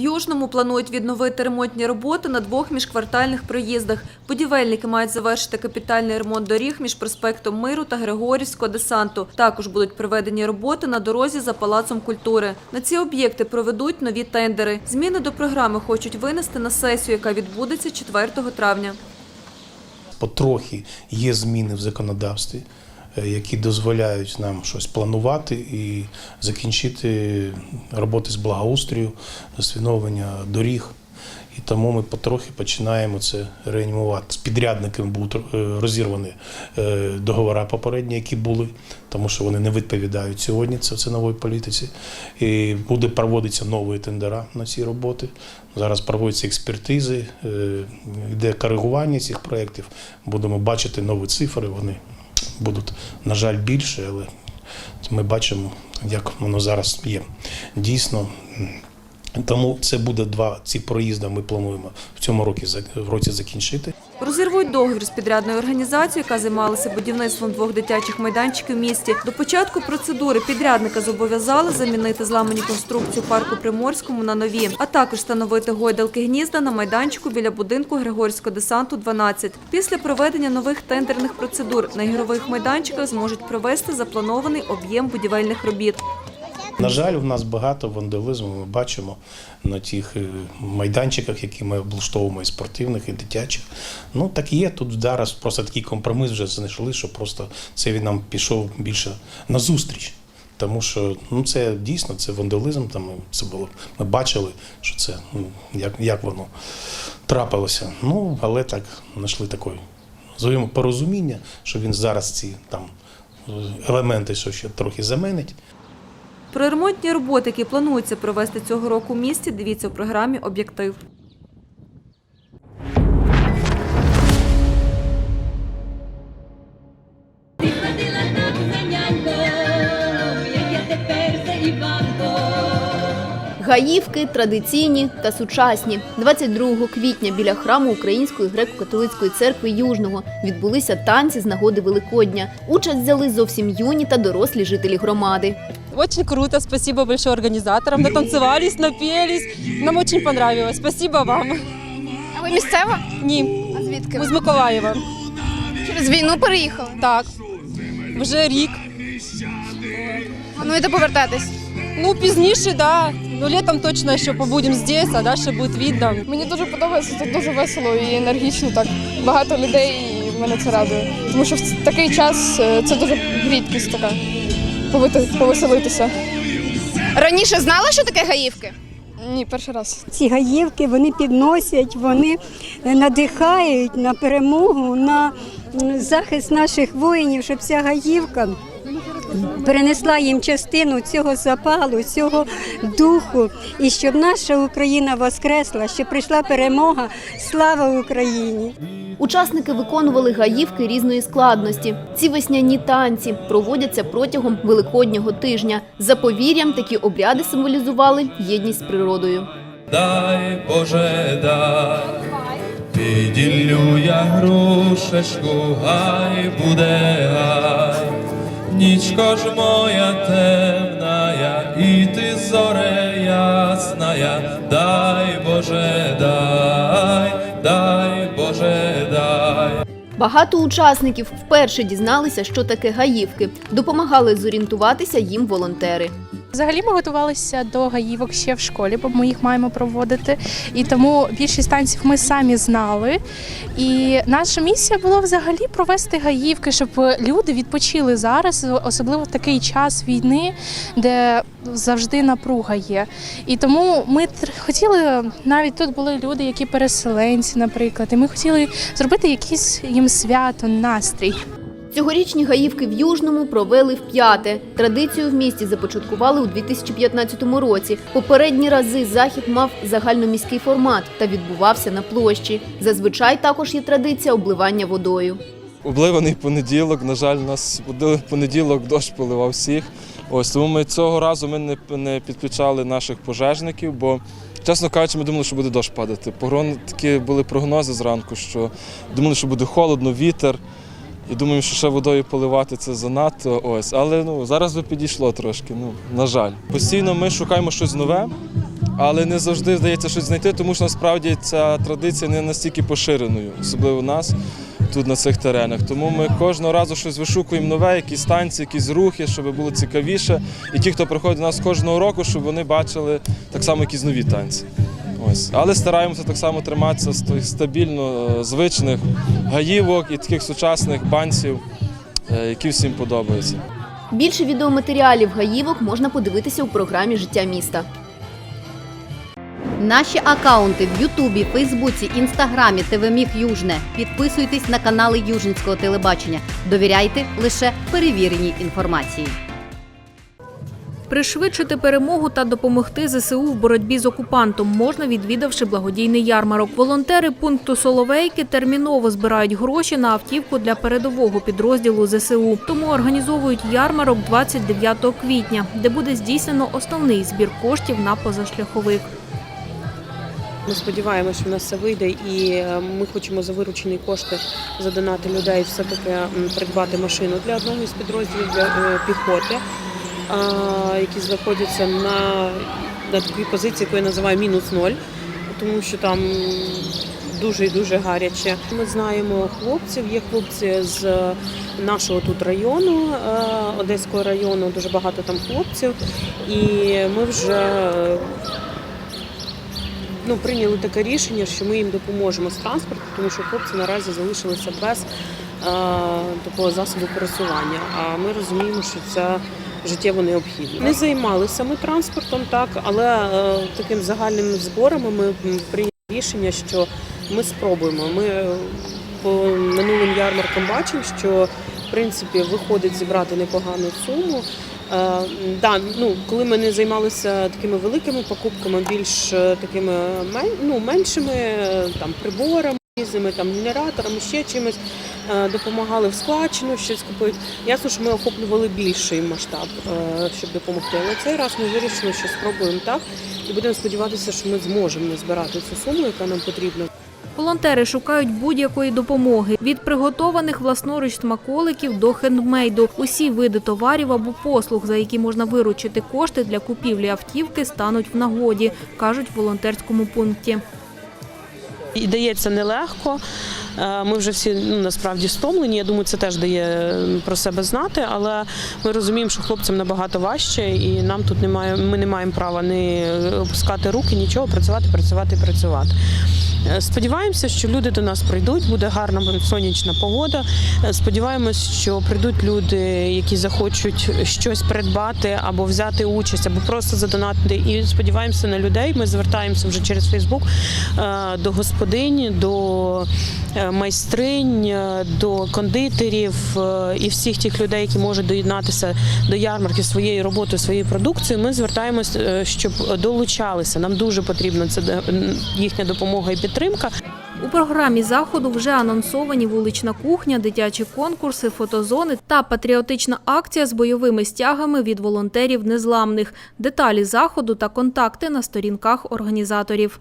В Южному планують відновити ремонтні роботи на двох міжквартальних проїздах. Будівельники мають завершити капітальний ремонт доріг між проспектом Миру та Григорівського десанту. Також будуть проведені роботи на дорозі за Палацом культури. На ці об'єкти проведуть нові тендери. Зміни до програми хочуть винести на сесію, яка відбудеться 4 травня. потрохи є зміни в законодавстві, які дозволяють нам щось планувати і закінчити роботи з благоустрою, з доріг. І тому ми потрохи починаємо це реанімувати. З підрядниками будуть е, розірвані е, договори попередні, які були, тому що вони не відповідають сьогодні це цінової політиці. І буде проводитися нові тендера на ці роботи. Зараз проводяться експертизи, е, йде коригування цих проєктів. Будемо бачити нові цифри. Вони будуть, на жаль, більше, але ми бачимо, як воно зараз є. Дійсно. Тому це буде два ці проїзди. Ми плануємо в цьому році в році закінчити. Розірвуть договір з підрядною організацією, яка займалася будівництвом двох дитячих майданчиків в місті. До початку процедури підрядника зобов'язали замінити зламані конструкції парку Приморському на нові, а також встановити гойдалки гнізда на майданчику біля будинку Григорівського десанту 12. Після проведення нових тендерних процедур на ігрових майданчиках зможуть провести запланований об'єм будівельних робіт. На жаль, у нас багато вандалізму. Ми бачимо на тих е, майданчиках, які ми облаштовуємо і спортивних, і дитячих. Ну так є. Тут зараз просто такий компроміс вже знайшли, що просто це він нам пішов більше на зустріч. Тому що ну це дійсно це вандалізм. Там це було. Ми бачили, що це ну, як, як воно трапилося. Ну але так знайшли такої взаємопорозуміння, що він зараз ці там е, елементи, що ще трохи заменить. Про ремонтні роботи, які планується провести цього року в місті, дивіться у програмі Об'єктив. Гаївки традиційні та сучасні. 22 квітня біля храму Української греко-католицької церкви Южного відбулися танці з нагоди Великодня. Участь взяли зовсім юні та дорослі жителі громади. Очень круто, спасибо большое организаторам. Натанцевались, напелись. Нам очень понравилось. Спасибо вам. А ви місцева? Ні, А звідки? ми з Миколаєва. Через війну переїхали. Так, вже рік. Плануєте повертатись? Ну, пізніше, да. Ну, літом точно ще побудемо здесь, а далі буде видно. Мені дуже подобається, тут дуже весело і енергічно. Так багато людей, і мене це радує. Тому що в такий час е, це дуже рідкість така. Повеселитися. Раніше знала, що таке гаївки? Ні, перший раз. Ці гаївки вони підносять, вони надихають на перемогу, на захист наших воїнів, щоб ця гаївка перенесла їм частину цього запалу, цього духу, і щоб наша Україна воскресла, щоб прийшла перемога. Слава Україні! Учасники виконували гаївки різної складності. Ці весняні танці проводяться протягом великоднього тижня. За повір'ям, такі обряди символізували єдність з природою. Дай Боже дай, піділлю я грушечку, гай буде гай, нічко ж моя темная, і ти зоре ясная, дай Боже дай, дай Боже дай. Багато учасників вперше дізналися, що таке гаївки. Допомагали зорієнтуватися їм волонтери. Взагалі ми готувалися до гаївок ще в школі, бо ми їх маємо проводити. І тому більшість танців ми самі знали. І наша місія була взагалі провести гаївки, щоб люди відпочили зараз, особливо в такий час війни, де завжди напруга є. І тому ми хотіли, навіть тут були люди, які переселенці, наприклад, і ми хотіли зробити якийсь їм свято, настрій. Цьогорічні гаївки в Южному провели вп'яте. Традицію в місті започаткували у 2015 році. Попередні рази захід мав загальноміський формат та відбувався на площі. Зазвичай також є традиція обливання водою. Обливаний понеділок. На жаль, нас понеділок дощ поливав всіх. Ось тому ми цього разу ми не, не підключали наших пожежників, бо, чесно кажучи, ми думали, що буде дощ падати. Погрон, такі були прогнози зранку, що думали, що буде холодно, вітер. І думаю, що ще водою поливати це занадто. Ось. Але ну, зараз би підійшло трошки, ну, на жаль. Постійно ми шукаємо щось нове, але не завжди вдається щось знайти, тому що насправді ця традиція не настільки поширеною, особливо у нас тут на цих теренах. Тому ми кожного разу щось вишукуємо нове, якісь танці, якісь рухи, щоб було цікавіше. І ті, хто приходить до нас кожного року, щоб вони бачили так само якісь нові танці. Ось. Але стараємося так само триматися з тих стабільно е, звичних гаївок і таких сучасних банців, е, які всім подобаються. Більше відеоматеріалів гаївок можна подивитися у програмі Життя міста. Наші акаунти в Ютубі, Фейсбуці, Інстаграмі, ТВ Міг Южне. Підписуйтесь на канали Южницького телебачення. Довіряйте лише перевіреній інформації. Пришвидшити перемогу та допомогти ЗСУ в боротьбі з окупантом можна, відвідавши благодійний ярмарок. Волонтери пункту Соловейки терміново збирають гроші на автівку для передового підрозділу ЗСУ. Тому організовують ярмарок 29 квітня, де буде здійснено основний збір коштів на позашляховик. Ми сподіваємося, що в нас все вийде, і е, ми хочемо за виручені кошти задонати людей, все таки придбати машину для одного із підрозділів для е, піхоти, які знаходяться на, на такій позиції, яку я називаю мінус ноль, тому що там дуже і дуже гаряче. Ми знаємо хлопців, є хлопці з нашого тут району, е, Одеського району, дуже багато там хлопців, і ми вже е, ну, прийняли таке рішення, що ми їм допоможемо з транспорту, тому що хлопці наразі залишилися без е, такого засобу пересування. А ми розуміємо, що це життєво необхідно. Не займалися ми транспортом, так, але е, таким загальними зборами ми прийняли рішення, що ми спробуємо. Ми е, по минулим ярмаркам бачимо, що в принципі виходить зібрати непогану суму. Е, да, ну, коли ми не займалися такими великими покупками, більш такими ну, меншими там, приборами, різними там, генераторами, ще чимось, допомагали в складчину щось купити. Ясно, що ми охоплювали більший масштаб, е, щоб допомогти. Але цей раз ми вирішили, що спробуємо так, і будемо сподіватися, що ми зможемо назбирати цю суму, яка нам потрібна. Волонтери шукають будь-якої допомоги від приготованих власноруч смаколиків до хендмейду. Усі види товарів або послуг, за які можна виручити кошти для купівлі автівки, стануть в нагоді, кажуть в волонтерському пункті. І дається нелегко. Е, Ми вже всі ну, насправді стомлені. Я думаю, це теж дає про себе знати, але ми розуміємо, що хлопцям набагато важче, і нам тут немає. Ми не маємо права не опускати руки, нічого, працювати, працювати, працювати. Е, Сподіваємося, що люди до нас прийдуть, буде гарна сонячна погода. Е, Сподіваємось, що прийдуть люди, які захочуть щось придбати або взяти участь, або просто задонатити. І сподіваємося на людей. Ми звертаємося вже через Фейсбук до господинь, до майстринь, е, до кондитерів е, і всіх тих людей, які можуть доєднатися до ярмарки своєю роботою, своєю продукцією. Ми звертаємось, е, щоб долучалися. Нам дуже потрібна це їхня допомога і підтримка. У програмі заходу вже анонсовані вулична кухня, дитячі конкурси, фотозони та патріотична акція з бойовими стягами від волонтерів незламних. Деталі заходу та контакти на сторінках організаторів.